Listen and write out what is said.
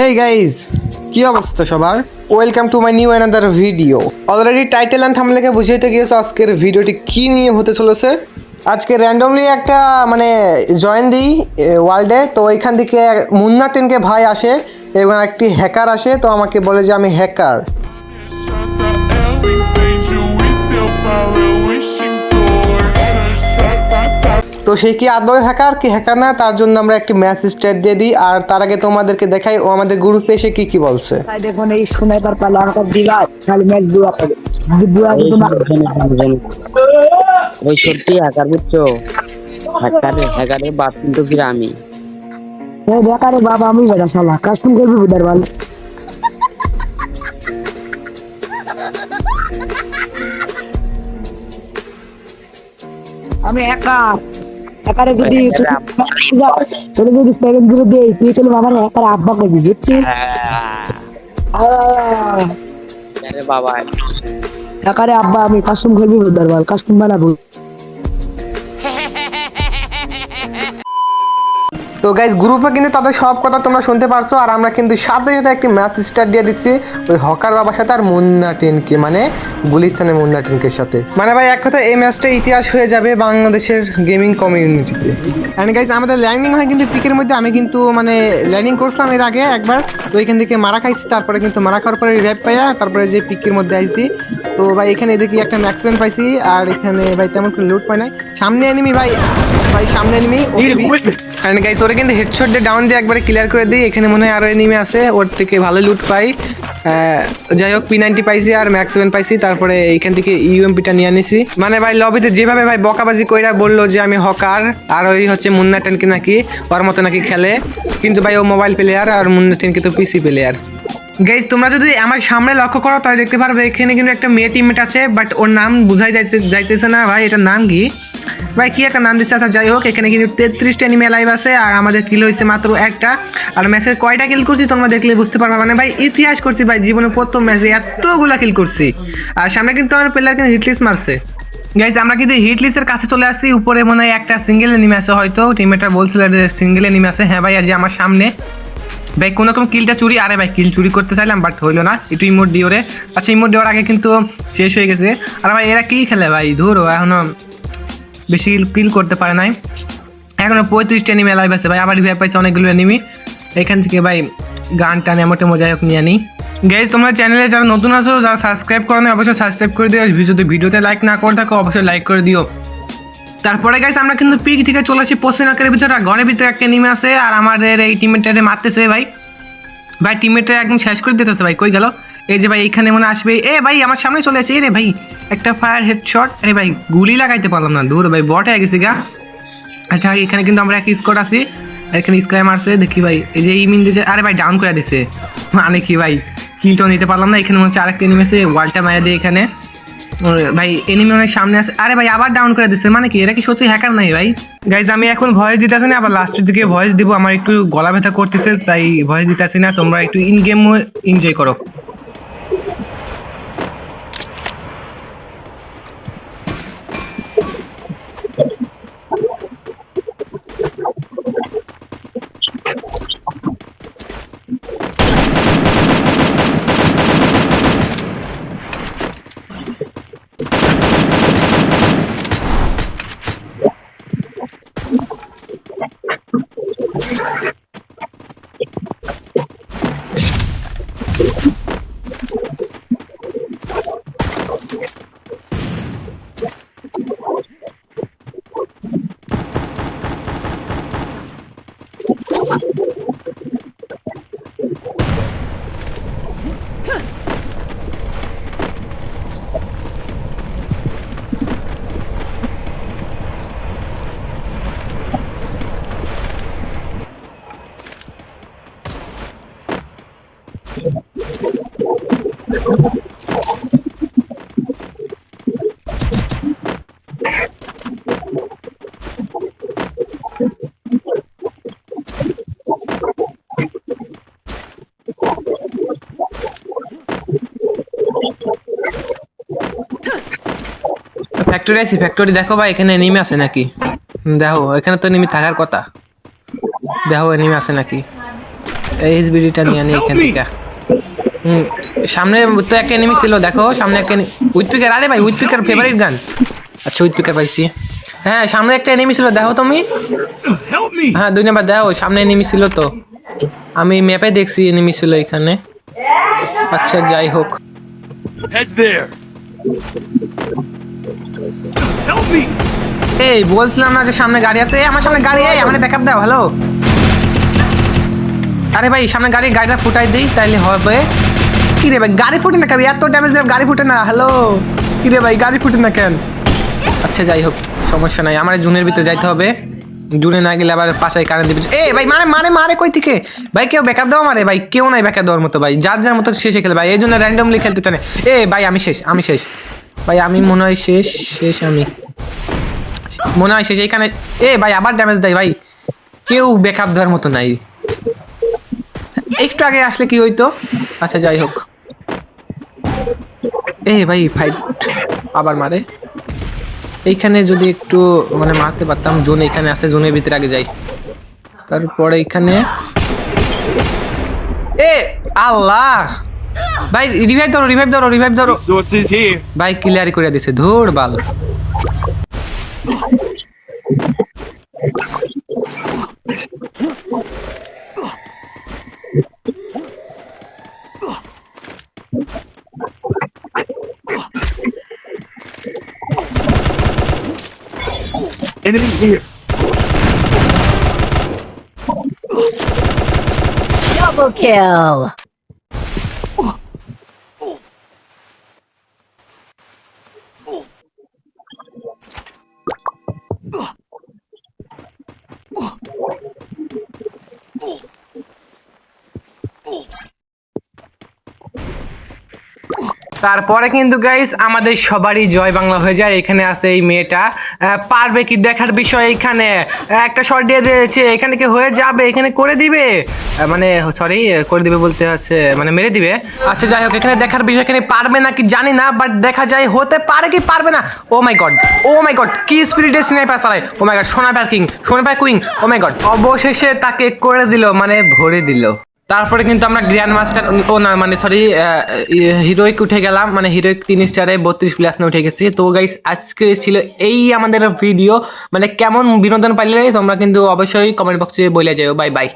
Hey guys কি অবস্থা সবার? Welcome to my new another video already title and থামলেকে বুঝাইতে গিয়েছো, আজকের ভিডিওটি কি নিয়ে হতে চলেছে? আজকে র্যান্ডমলি একটা মানে জয়েন দিই ওয়ার্ল্ডে তো ওইখান থেকে মুন্না টেনকে ভাই আসে, এবং একটি হ্যাকার আসে। তো আমাকে বলে যে আমি হ্যাকার তো সে কি আদৌ হ্যাকার কি হ্যাকার না? তার জন্য আমরা একটি ম্যাচ স্টার্ট দিয়ে দিই। আর তার আগে তোমাদেরকে দেখাই ও আমাদের গ্রুপে এসে কি কি বলছে? দেখুন এই স্নাইপার পালা আমাকে দিবা খালি ম্যাচ বুয়া করে যদি বুয়া এই কিন্তু না জানি, জানি, জানি। ওই সত্যি হ্যাকার বুঝছ? হ্যাকারে হ্যাকারের বাপ কিন্তু ফিরে আমি ও বেকারে বাবা আমি বেটা শালা। কাস্টম করবি বুদার বাল। আমি একা। একারে যদি তোরে যদি সেকেন্ড জিরো দিয়ে তুই চলে আমার একারে আব্বা করবি বুঝছিস? আরে বাবা। একারে আব্বা আমি কাস্টম করবি বুদার বাল কাস্টম বানাবো। তো গাইজ গ্রুপে কিন্তু তাদের সব কথা তোমরা শুনতে পারছ আর আমরা কিন্তু সাথে সাথে একটি ম্যাচ স্টার্ট দিয়ে দিচ্ছি ওই হকার বাবার সাথে আর মুন্না টেনকে মানে গুলিস্তানের মুন্না টেনকে সাথে। মানে ভাই এক কথা এই ম্যাচটা ইতিহাস হয়ে যাবে বাংলাদেশের গেমিং কমিউনিটিতে অ্যান্ড গাইজ আমাদের ল্যান্ডিং হয় কিন্তু পিকের মধ্যে আমি কিন্তু মানে ল্যান্ডিং করছিলাম এর আগে একবার তো এখান থেকে মারা খাইছি তারপরে কিন্তু মারা খাওয়ার পরে র্যাপ পাইয়া তারপরে যে পিকের মধ্যে আইছি তো ভাই এখানে দেখি একটা ম্যাক্সপেন পাইছি আর এখানে ভাই তেমন কোনো লুট পাই নাই। সামনে এনিমি ভাই ভাই সামনে এনিমি অ্যান্ড গাইস ওরা কিন্তু হেডশট দিয়ে ডাউন দিয়ে একবারে ক্লিয়ার করে দিই। এখানে মনে হয় আরও এনিমি আছে। ওর থেকে ভালো লুট পাই। যাই হোক পি নাইনটি পাইছি আর ম্যাক্স সেভেন পাইছি। তারপরে এখান থেকে ইউএমপিটা নিয়ে আনিছি। মানে ভাই লবিতে যেভাবে ভাই বকাবাজি কইরা বলল যে আমি হকার আর ওই হচ্ছে মুন্না টেনকে নাকি, ওর মতো নাকি খেলে। কিন্তু ভাই ও মোবাইল প্লেয়ার আর মুন্না টেনকে তো পিসি প্লেয়ার গাইজ তোমরা যদি আমার সামনে লক্ষ্য করো, তাহলে দেখতে পারবে, এখানে কিন্তু একটা মেয়ে টিমমেট আছে বাট ওর নাম বুঝাই যাইতে যাইতেছে না ভাই, এটার নাম কি? ভাই, কি একটা নাম দিচ্ছে? আচ্ছা যাই হোক, এখানে কিন্তু তেত্রিশটা এনিমে লাইভ আছে, আর আমাদের কিল হয়েছে মাত্র একটা। আর ম্যাচের কয়টা কিল করছি, তোমরা দেখলে বুঝতে পারবে। মানে ভাই, ইতিহাস করছি ভাই, জীবনে প্রথম ম্যাচে এতগুলা কিল করছি। আর সামনে কিন্তু আমার প্লেয়ার কিন্তু হিটলিস মারছে। গাইজ আমরা কিন্তু হিট লিস্টের কাছে চলে আসছি। উপরে মনে হয় একটা সিঙ্গেল এনিমে আছে হয়তো টিমমেটার বলছিল সিঙ্গেল এনিমে আছে। হ্যাঁ ভাই আজ আমার সামনে। ভাই, কোনো রকম কিলটা চুরি, আরে ভাই, কিল চুরি করতে চাইলাম বাট হইল না। একটু ইমোট দিও রে। আচ্ছা ইমোট দেওয়ার আগে কিন্তু শেষ হয়ে গেছে। আর ভাই, এরা কী খেলে ভাই? ধরো এখনও বেশি কিল করতে পারে নাই। এখনও পঁয়ত্রিশটা এনিমি লাইভ আছে। ভাই, আবার রিভাইভ পাইছে অনেকগুলো এনিমি এখান থেকে ভাই, গান টান এমোটে মজাই হোক, নিয়ে নিই গাইজ তোমরা চ্যানেলে যারা নতুন আছো, যারা সাবস্ক্রাইব করো না অবশ্যই সাবস্ক্রাইব করে দিও। যদি ভিডিওতে লাইক না করে থাকো, অবশ্যই লাইক করে দিও। তারপরে গাইস আমরা কিন্তু পিক থেকে চলে আসি পশ্চিম আকারের ভিতরে, আর ঘরের ভিতরে একটা নেমে আসে আর আমাদের এই টিমমেটটারে মারতেছে ভাই। ভাই টিমমেটটা একদম শেষ করে দিতেছে ভাই, কই গেল? এই যে ভাই, এখানে মনে আসবে। এ ভাই, আমার সামনে চলে আসে এ রে ভাই, একটা ফায়ার হেডশট আরে ভাই, গুলি লাগাইতে পারলাম না, দূর ভাই বট হয়ে গেছে গা। আচ্ছা এখানে কিন্তু আমরা এক স্কোর আছি এখানে স্ক্রাই মারছে, দেখি ভাই, এই যে এই মিন দিতে আরে ভাই ডাউন করে দিছে। মানে কি ভাই কিলটাও নিতে পারলাম না, এখানে মনে হচ্ছে আরেকটা এনিমি আছে, ওয়ালটা মারা দিয়ে এখানে। ভাই এনিমি অনেক সামনে আছে। আরে ভাই, আবার ডাউন করে দিচ্ছে মানে কি? এটা কি সত্যি হ্যাকার নাই ভাই? গাইজ আমি এখন ভয়েস দিতেছি না, আবার লাস্টের দিকে ভয়েস দিব। আমার একটু গলা ব্যথা করতেছে, তাই ভয়েস দিতেছি না। তোমরা একটু ইন গেম এনজয় করো। ফ্যাক্টরি আছি ফ্যাক্টরি দেখো ভাই এখানে নেমে আছে নাকি? দেখো এখানে তো নেমে থাকার কথা। দেখো নেমে আছে নাকি? এইচবিডিটা নিয়ে নিই এখান থেকে। হুম সামনে তো একটা এনিমি ছিল দেখো সামনে একটা উইথ পিকার আরে ভাই উইথ পিকার ফেভারিট গান। আচ্ছা উইথ পিকার পাইছি। হ্যাঁ সামনে একটা এনিমি ছিল দেখো তুমি। হ্যাঁ দুই নাম্বার দেখো সামনে এনিমি ছিল তো। আমি ম্যাপে দেখছি এনিমি ছিল এখানে। আচ্ছা যাই হোক। এই, বলছিলাম না যে সামনে গাড়ি আছে। আমার সামনে গাড়ি, এই আমার ব্যাকআপ দাও হ্যালো আরে ভাই, সামনে গাড়ি, গাড়িটা ফুটাই দিই, তাইলে হবে। কি রে ভাই, গাড়ি ফুটে না কেন? এত ড্যামেজ গাড়ি ফুটে না হ্যালো কি রে ভাই, গাড়ি ফুটে না কেন? আচ্ছা যাই হোক, সমস্যা নাই, আমার জুনের ভিতরে যাইতে হবে। জুনে না গেলে আবার পাশে কারেন্ট দিবে। এ ভাই মানে মানে মারে কই থেকে? ভাই, কেউ ব্যাকআপ দাও মারে ভাই, কেউ নাই ব্যাকআপ দেওয়ার মতো, ভাই। যার যার মতো শেষে খেলে ভাই, এই জন্য র্যান্ডমলি খেলতে চানে এ ভাই, আমি শেষ আমি শেষ। ভাই, আমি মনে হয় শেষ শেষ আমি। মনে হয় শেষ। এইখানে এ, ভাই, আবার ড্যামেজ দেয়, ভাই। কেউ ব্যাকআপ দেওয়ার মতো নাই। একটু আগে আসলে কি হইতো? আচ্ছা যাই হোক। এ, ভাই ফাইট আবার মারে। এইখানে যদি একটু মানে মারতে পারতাম জোন এখানে আছে জোনের ভিতরে আগে যাই। তারপরে এখানে এ, আল্লাহ! ভাই রিভাইভ ধরো রিভাইভ ধরো রিভাইভ ধরো Resources here. ভাই ক্লিয়ার করে দিছে ধুর বাল Enemy here. Double kill. Boom. Boom. তারপরে কিন্তু গাইস আমাদের সবারই জয় বাংলা হয়ে যায়। এখানে আছে এই মেয়েটা। পারবে কি দেখার বিষয় এখানে? একটা শর্ট দিয়ে দিয়েছে। এখানে কি হয়ে যাবে? এখানে করে দিবে? মানে সরি করে দিবে বলতে হচ্ছে মানে মেরে দিবে। আচ্ছা যাই হোক, এখানে দেখার বিষয় এখানে পারবে না কি জানি না বাট দেখা যায় হতে পারে কি পারবে না। ও my god O my god কি স্পিরিটের স্নাইপার চালায়। ও my god sniper king sniper king oh my god অবশেষে তাকে করে দিল মানে ভরে দিল। তারপরে কিন্তু আমরা গ্র্যান্ড মাস্টার ও না মানে সরি হিরোইক উঠে গেলাম মানে হিরোইক তিন স্টারে বত্রিশ প্লাস না উঠে গেছি। তো গাইস আজকে ছিল এই আমাদের ভিডিও মানে কেমন বিনোদন পাইলে তোমরা কিন্তু অবশ্যই কমেন্ট বক্সে বলে যাও। Bye bye